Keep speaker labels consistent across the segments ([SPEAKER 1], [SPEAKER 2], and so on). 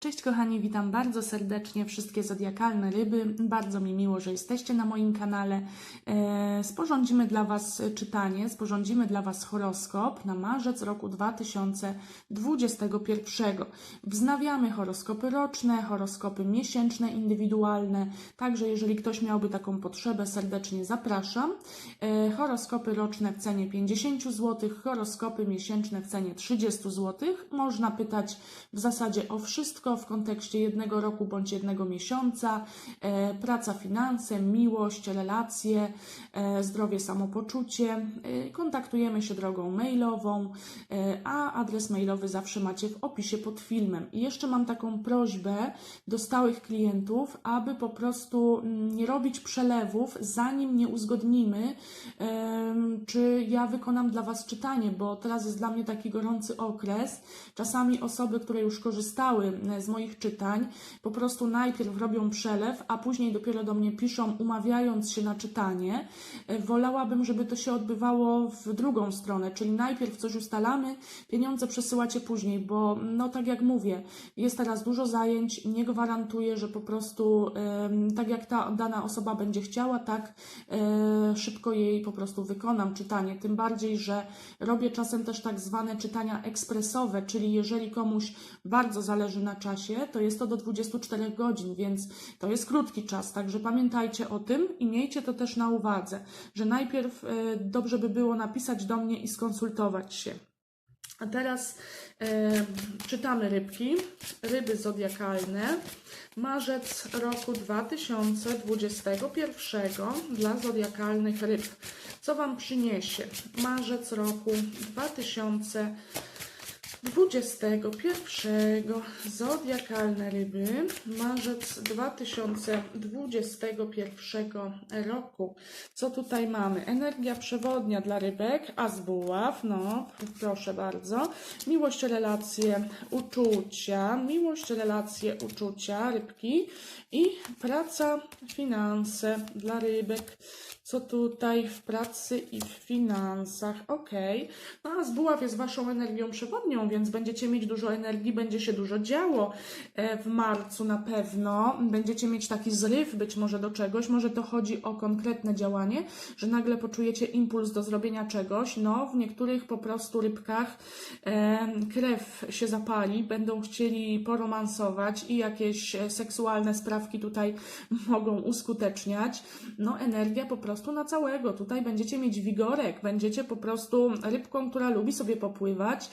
[SPEAKER 1] Cześć kochani, witam bardzo serdecznie wszystkie zodiakalne ryby. Bardzo mi miło, że jesteście na moim kanale. E, sporządzimy dla Was czytanie, sporządzimy dla Was horoskop na marzec roku 2021. Wznawiamy horoskopy roczne, horoskopy miesięczne, indywidualne. Także jeżeli ktoś miałby taką potrzebę, serdecznie zapraszam. E, horoskopy roczne w cenie 50 zł, horoskopy miesięczne w cenie 30 zł. Można pytać w zasadzie o wszystko w kontekście jednego roku bądź jednego miesiąca, e, praca, finanse, miłość, relacje, e, zdrowie, samopoczucie. E, kontaktujemy się drogą mailową, a adres mailowy zawsze macie w opisie pod filmem. I jeszcze mam taką prośbę do stałych klientów, aby po prostu mm, nie robić przelewów, zanim nie uzgodnimy, em, ja wykonam dla Was czytanie, bo teraz jest dla mnie taki gorący okres. Czasami osoby, które już korzystały e, z moich czytań, po prostu najpierw robią przelew, a później dopiero do mnie piszą, umawiając się na czytanie. E, Wolałabym, żeby to się odbywało w drugą stronę, czyli najpierw coś ustalamy, pieniądze przesyłacie później, bo no tak jak mówię, jest teraz dużo zajęć, nie gwarantuję, że po prostu tak jak ta dana osoba będzie chciała, tak e, szybko jej po prostu wykonam czytanie. Tym bardziej, że robię czasem też tak zwane czytania ekspresowe, czyli jeżeli komuś bardzo zależy na czasie, to jest to do 24 godzin, więc to jest krótki czas. Także pamiętajcie o tym i miejcie to też na uwadze, że najpierw e, dobrze by było napisać do mnie i skonsultować się. A teraz e, czytamy rybki, ryby zodiakalne. Marzec roku 2021 dla zodiakalnych ryb. Co Wam przyniesie marzec roku 2021 zodiakalne ryby? Marzec 2021 roku. Co tutaj mamy? Energia przewodnia dla rybek, a z buław, no proszę bardzo. Miłość, relacje, uczucia, miłość, relacje, uczucia, rybki i praca, finanse dla rybek. Co tutaj w pracy i w finansach? Ok. No a z buław jest Waszą energią przewodnią, więc będziecie mieć dużo energii, będzie się dużo działo e, w marcu na pewno. Będziecie mieć taki zryw być może do czegoś. Może to chodzi o konkretne działanie, że nagle poczujecie impuls do zrobienia czegoś. No, w niektórych po prostu rybkach e, krew się zapali, będą chcieli poromansować i jakieś e, seksualne sprawki tutaj mogą uskuteczniać. No, energia po prostu na całego. Tutaj będziecie mieć wigorek, będziecie po prostu rybką, która lubi sobie popływać.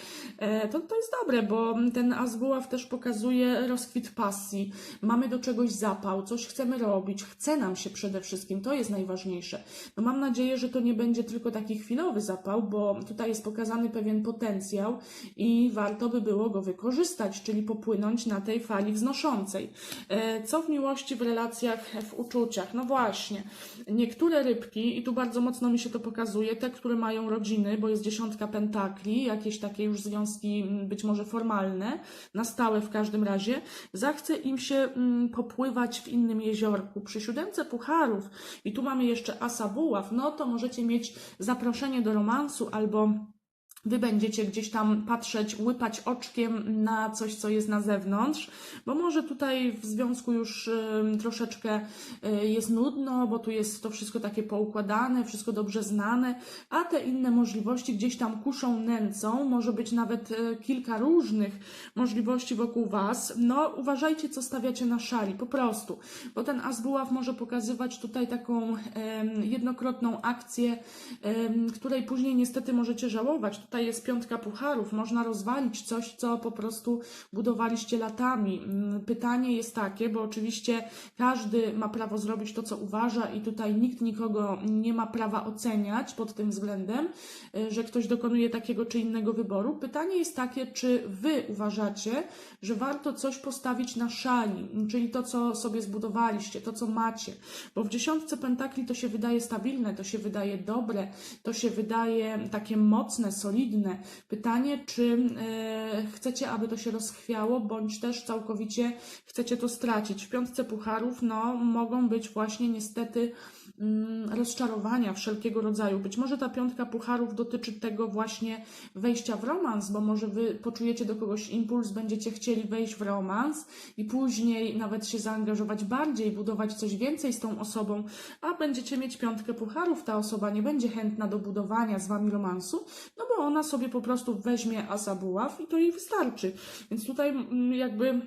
[SPEAKER 1] To, to jest dobre, bo ten azbuław też pokazuje rozkwit pasji. Mamy do czegoś zapał, coś chcemy robić, chce nam się przede wszystkim, to jest najważniejsze. No mam nadzieję, że to nie będzie tylko taki chwilowy zapał, bo tutaj jest pokazany pewien potencjał i warto by było go wykorzystać, czyli popłynąć na tej fali wznoszącej. E, Co w miłości, w relacjach, w uczuciach? No właśnie, niektóre rybki, i tu bardzo mocno mi się to pokazuje, te, które mają rodziny, bo jest dziesiątka pentakli, jakieś takie już związki być może formalne, na stałe w każdym razie, zachce im się mm, popływać w innym jeziorku. Przy siódemce pucharów i tu mamy jeszcze asa buław, no to możecie mieć zaproszenie do romansu albo Wy będziecie gdzieś tam patrzeć, łypać oczkiem na coś, co jest na zewnątrz, bo może tutaj w związku już troszeczkę y, jest nudno, bo tu jest to wszystko takie poukładane, wszystko dobrze znane, a te inne możliwości gdzieś tam kuszą nęcą, może być nawet y, kilka różnych możliwości wokół Was. No, uważajcie, co stawiacie na szali, po prostu, bo ten azbuław może pokazywać tutaj taką jednokrotną akcję, której później niestety możecie żałować. Tutaj jest piątka pucharów, można rozwalić coś, co po prostu budowaliście latami. Mm, Pytanie jest takie, bo oczywiście każdy ma prawo zrobić to, co uważa, i tutaj nikt nikogo nie ma prawa oceniać pod tym względem, y, że ktoś dokonuje takiego czy innego wyboru. Pytanie jest takie, czy wy uważacie, że warto coś postawić na szali, czyli to, co sobie zbudowaliście, to, co macie. Bo w dziesiątce pentakli to się wydaje stabilne, to się wydaje dobre, to się wydaje takie mocne, solidne. Pytanie, czy e, chcecie, aby to się rozchwiało, bądź też całkowicie chcecie to stracić. W piątce pucharów, no, mogą być właśnie niestety rozczarowania wszelkiego rodzaju. Być może ta piątka pucharów dotyczy tego właśnie wejścia w romans, bo może wy poczujecie do kogoś impuls, będziecie chcieli wejść w romans i później nawet się zaangażować bardziej, budować coś więcej z tą osobą, a będziecie mieć piątkę pucharów, ta osoba nie będzie chętna do budowania z wami romansu, no bo ona sobie po prostu weźmie asa buław i to jej wystarczy. Więc tutaj mm, jakby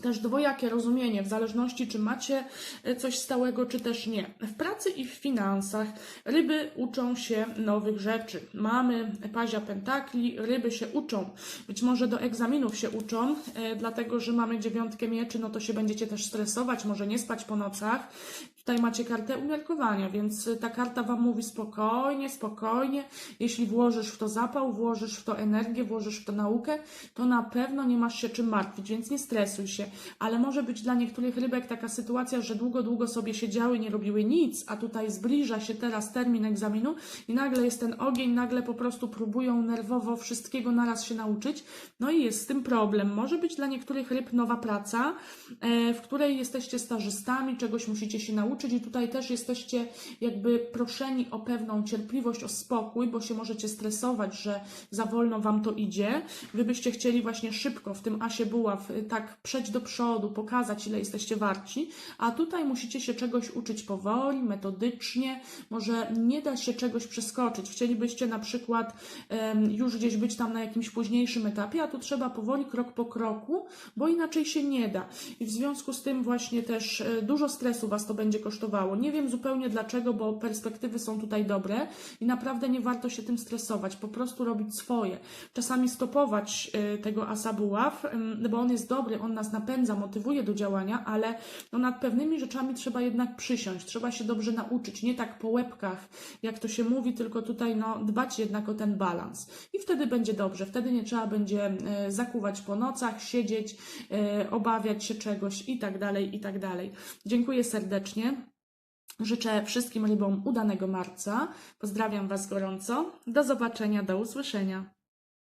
[SPEAKER 1] też dwojakie rozumienie, w zależności czy macie e, coś stałego, czy też nie. W pracy i w finansach ryby uczą się nowych rzeczy. Mamy pazia pentakli, ryby się uczą. Być może do egzaminów się uczą, e, dlatego że mamy dziewiątkę mieczy, no to się będziecie też stresować, może nie spać po nocach. Tutaj macie kartę umiarkowania, więc e, ta karta Wam mówi spokojnie, spokojnie. Jeśli włożysz w to zapał, włożysz w to energię, włożysz w to naukę, to na pewno nie masz się czym martwić, więc nie stresuj się. Ale może być dla niektórych rybek taka sytuacja, że długo, długo sobie siedziały, nie robiły nic, a tutaj zbliża się teraz termin egzaminu i nagle jest ten ogień, nagle po prostu próbują nerwowo wszystkiego naraz się nauczyć. No i jest z tym problem. Może być dla niektórych ryb nowa praca, e, w której jesteście stażystami, czegoś musicie się nauczyć i tutaj też jesteście jakby proszeni o pewną cierpliwość, o spokój, bo się możecie stresować, że za wolno wam to idzie. Wy byście chcieli właśnie szybko w tym asie buław y, tak przejść do przodu, pokazać ile jesteście warci, a tutaj musicie się czegoś uczyć powoli, metodycznie, może nie da się czegoś przeskoczyć. Chcielibyście na przykład em, już gdzieś być tam na jakimś późniejszym etapie, a tu trzeba powoli, krok po kroku, bo inaczej się nie da. I w związku z tym właśnie też e, dużo stresu Was to będzie kosztowało. Nie wiem zupełnie dlaczego, bo perspektywy są tutaj dobre i naprawdę nie warto się tym stresować, po prostu robić swoje. Czasami stopować e, tego asa buław, em, bo on jest dobry, on nas napędza, motywuje do działania, ale no nad pewnymi rzeczami trzeba jednak przysiąść, trzeba się dobrze nauczyć, nie tak po łebkach, jak to się mówi, tylko tutaj no, dbać jednak o ten balans. I wtedy będzie dobrze, wtedy nie trzeba będzie e, zakuwać po nocach, siedzieć, obawiać się czegoś i tak dalej, i tak dalej. Dziękuję serdecznie. Życzę wszystkim rybom udanego marca. Pozdrawiam Was gorąco. Do zobaczenia, do usłyszenia.